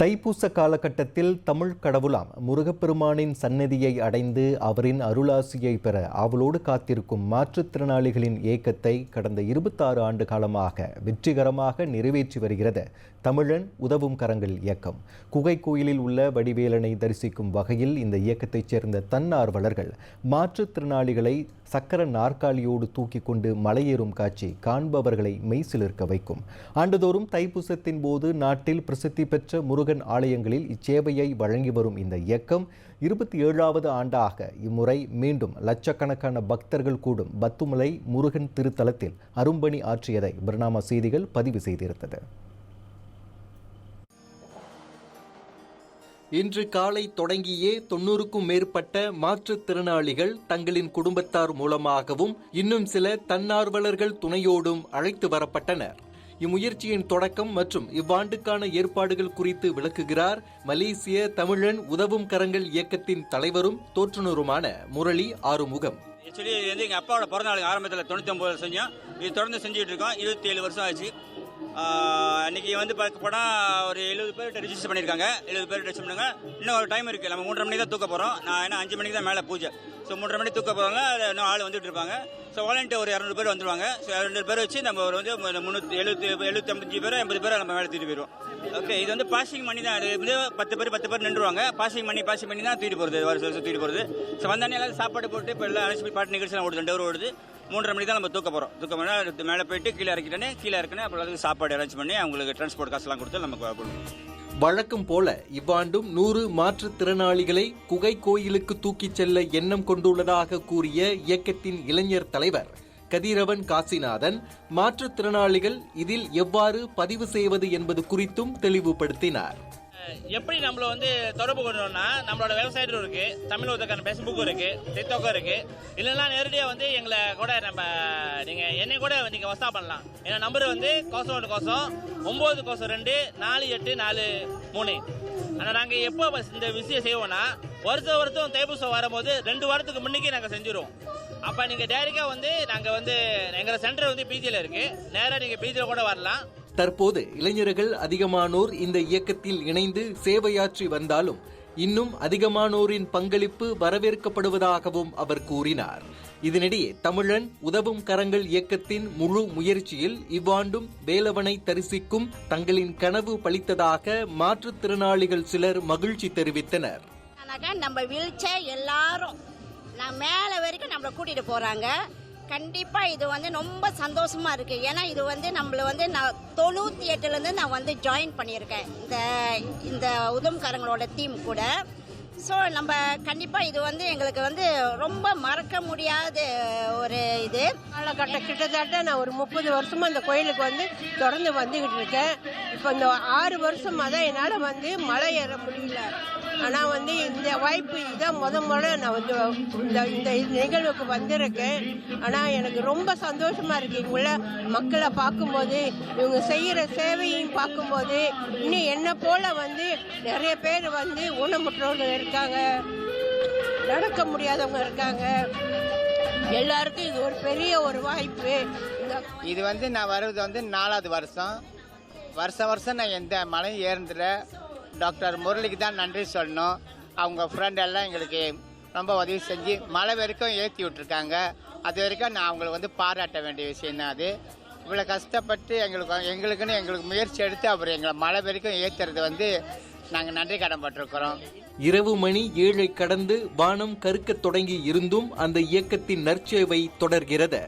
தைப்பூச காலகட்டத்தில் தமிழ் கடவுளாம் முருகப்பெருமானின் சன்னதியை அடைந்து அவரின் அருளாசியை பெற அவளோடு காத்திருக்கும் மாற்றுத்திறனாளிகளின் இயக்கத்தை கடந்த இருபத்தாறு ஆண்டு காலமாக வெற்றிகரமாக நிறைவேற்றி வருகிறது. தமிழன் உதவும் கரங்கள் இயக்கம். குகை கோயிலில் உள்ள வடிவேலனை தரிசிக்கும் வகையில் இந்த இயக்கத்தைச் சேர்ந்த தன்னார்வலர்கள் மாற்றுத்திறனாளிகளை சக்கர நாற்காலியோடு தூக்கி கொண்டு மலையேறும் காட்சி காண்பவர்களை மெய்சிலிருக்க வைக்கும். ஆண்டுதோறும் தைப்பூசத்தின் போது நாட்டில் பிரசித்தி பெற்ற முருகன் ஆலயங்களில் இச்சேவையை வழங்கி வரும் இந்த இயக்கம் இருபத்தி ஏழாவது ஆண்டாக இம்முறை மீண்டும் லட்சக்கணக்கான பக்தர்கள் கூடும் பத்துமலை முருகன் திருத்தலத்தில் அரும்பணி ஆற்றியதை பிரணாம செய்திகள் பதிவு செய்திருந்தது. இன்று காலை தொடங்கியே தொன்னூறுக்கும் மேற்பட்ட மாற்றுத்திறனாளிகள் தங்களின் குடும்பத்தார் மூலமாகவும் இன்னும் சில தன்னார்வலர்கள் துணையோடும் அழைத்து வரப்பட்டனர். இம்முயற்சியின் தொடக்கம் மற்றும் இவ்வாண்டுக்கான ஏற்பாடுகள் குறித்து விளக்குகிறார் மலேசிய தமிழன் உதவும் கரங்கள் இயக்கத்தின் தலைவரும் தோற்றுநருமான முரளி ஆறுமுகம். ஆக்சுவலி இது வந்து எங்கள் அப்பாவோட பிறந்த நாளுக்கு ஆரம்பத்தில் தொண்ணூற்றி ஒம்பது செஞ்சோம். இது தொடர்ந்து செஞ்சுட்டு இருக்கோம். இருபத்தி ஏழு வருஷம் ஆச்சு. அன்னைக்கு வந்து பார்க்க போனால் ஒரு எழுபது பேர் ரிஜிஸ்டர் பண்ணியிருக்காங்க. எழுபது பேர் ரிஜிஸ்டர் பண்ணுங்க. இன்னும் ஒரு டைம் இருக்குது நம்ம மூன்றரை மணிக்கு தான் தூக்க போகிறோம் நான் என்ன அஞ்சு மணிக்கு தான் மேலே பூஜை. ஸோ மூன்றரை மணிக்கு தூக்க போகிறாங்க அதில் இன்னும் ஆள் வந்துட்டு இருப்பாங்க. ஸோ வாலண்டியர் ஒரு இரநூறு பேர் வந்துருவாங்க. ஸோ இரநூறு பேர் வச்சு நம்ம ஒரு வந்து முந்நூற்றி எழுபத்தி எழுபத்தஞ்சு பேர் எண்பது பேர் நம்ம மேலே தூக்கிட்டு போயிடுவோம். ஓகே இது வந்து பாசிங் பண்ணி தான். இது வந்து பத்து பேர் பத்து பேர் நின்றுவாங்க. பாசிங் பண்ணி பாசிங் பண்ணி தான் தூக்கிட்டு போகிறது வருஷம் வருஷம் தூக்கிட்டு போகிறது ஸோ வந்தானே எல்லாரும் சாப்பாடு போட்டு இப்போ எல்லாம் அழைச்சி பாட்டு நிகழ்ச்சியெல்லாம் ஓடுது. ரெண்டு ஓடுது. மூன்றரை மணிக்கு தான் நம்ம தூக்க போகிறோம் தூக்க போனால் மேலே போயிட்டு கீழே இறக்கிட்டோன்னே கீழே இறக்கினே அப்புறம் அதுக்கு சாப்பாடு அரேஞ்ச் பண்ணி அவங்களுக்கு டிரான்ஸ்போர்ட் காசுலாம் கொடுத்து நமக்கு வழக்கம் போல இவ்வாண்டும் நூறு மாற்றுத்திறனாளிகளை குகை கோயிலுக்கு தூக்கிச் செல்ல எண்ணம் கொண்டுள்ளதாக கூறிய இயக்கத்தின் இளைஞர் தலைவர் கதிரவன் காசிநாதன் மாற்றுத்திறனாளிகள் இதில் எவ்வாறு பதிவு செய்வது என்பது குறித்தும் தெளிவுபடுத்தினார். எப்படி நம்மள வந்து தொடர்பு கொள்ளணும்னா நம்மளோட வெப்சைட்டும் இருக்கு தமிழ் ஒருத்தக்கான ஃபேஸ்புக்கும் இருக்கு டிக்டாக்கும் இருக்கு. இல்லைன்னா நேரடியாக வந்து எங்களை கூட நம்ம நீங்க என்னை கூட நீங்க வசா பண்ணலாம். என் நம்பர் வந்து கோசம் ஒன்று கோசம் ஒன்பது கோசம் ரெண்டு நாலு எட்டு நாலு மூணு. ஆனால் நாங்கள் எப்போ இந்த விஷயம் செய்வோம்னா வருஷ வருஷம் தைப்பூசம் வரும்போது ரெண்டு வாரத்துக்கு முன்னுக்கே நாங்கள் செஞ்சுருவோம். அப்போ நீங்கள் டைரெக்டாக வந்து நாங்கள் வந்து எங்களோட சென்டர் வந்து பிஜியில் இருக்குது நேராக நீங்கள் பிஜியில் கூட வரலாம். தற்போது இளைஞர்கள் அதிகமானோர் இந்த இயக்கத்தில் இணைந்து சேவையாற்றி வந்தாலும் இன்னும் அதிகமானோரின் பங்களிப்பு வரவேற்கப்படுவதாகவும் அவர் கூறினார். இதனிடையே தமிழன் உதவும் கரங்கள் இயக்கத்தின் முழு முயற்சியில் இவ்வாண்டும் வேலவனை தரிசிக்கும் தங்களின் கனவு பளித்ததாக மாற்றுத்திறனாளிகள் சிலர் மகிழ்ச்சி தெரிவித்தனர். நம்ம வீல்சேர் எல்லாரும் நான் மேலே வரைக்கும் நம்மளை கூட்டிகிட்டு போகிறாங்க கண்டிப்பாக இது வந்து ரொம்ப சந்தோஷமாக இருக்குது ஏன்னா இது வந்து நம்மள வந்து நான் தொண்ணூற்றி எட்டுலேருந்து நான் வந்து ஜாயின் பண்ணியிருக்கேன். இந்த இந்த உதம்காரங்களோட டீம் கூட. ஸோ நம்ம கண்டிப்பாக இது வந்து எங்களுக்கு வந்து ரொம்ப மறக்க முடியாத ஒரு இது. காலகட்டம் கிட்டத்தட்ட நான் ஒரு முப்பது வருஷமாக அந்த கோயிலுக்கு வந்து தொடர்ந்து வந்துக்கிட்டு இருக்கேன். இப்போ இந்த ஆறு வருஷமாக தான் என்னால் வந்து மலை ஏற முடியல. ஆனால் வந்து இந்த வாய்ப்பு இதான் முத முறை நான் வந்து இந்த இந்த நிகழ்வுக்கு வந்திருக்கேன். ஆனால் எனக்கு ரொம்ப சந்தோஷமாக இருக்கு. இங்குள்ள மக்களை பார்க்கும்போது இவங்க செய்கிற சேவையும் பார்க்கும்போது இன்னும் என்னை போல் வந்து நிறைய பேர் வந்து ஊனமுற்றவர்கள் இருக்காங்க. நடக்க முடியாதவங்க இருக்காங்க. எல்லாருக்கும் இது ஒரு பெரிய ஒரு வாய்ப்பு. இது வந்து நான் வர்றது வந்து நாலாவது வருஷம். வருஷம் வருஷம் நான் எந்த மலையும் ஏறுந்துல டாக்டர் முரளிக்கு தான் நன்றி சொல்லணும். அவங்க ஃப்ரெண்ட் எல்லாம் எங்களுக்கு ரொம்ப உதவி செஞ்சு மழை வரைக்கும் ஏற்றி விட்ருக்காங்க அது வரைக்கும் நான் அவங்களை வந்து பாராட்ட வேண்டிய விஷயம் தான் அது. இவ்வளோ கஷ்டப்பட்டு எங்களுக்கு எங்களுக்குன்னு எங்களுக்கு முயற்சி எடுத்து அவர் எங்களை மழை வரைக்கும் ஏற்றுறது வந்து நாங்கள் நன்றி கடன் பட்டிருக்கிறோம் இரவு மணி ஏழை கடந்து வானம் கருக்கத் தொடங்கி இருந்தும் அந்த இயக்கத்தின் நற்சேவை தொடர்கிறது.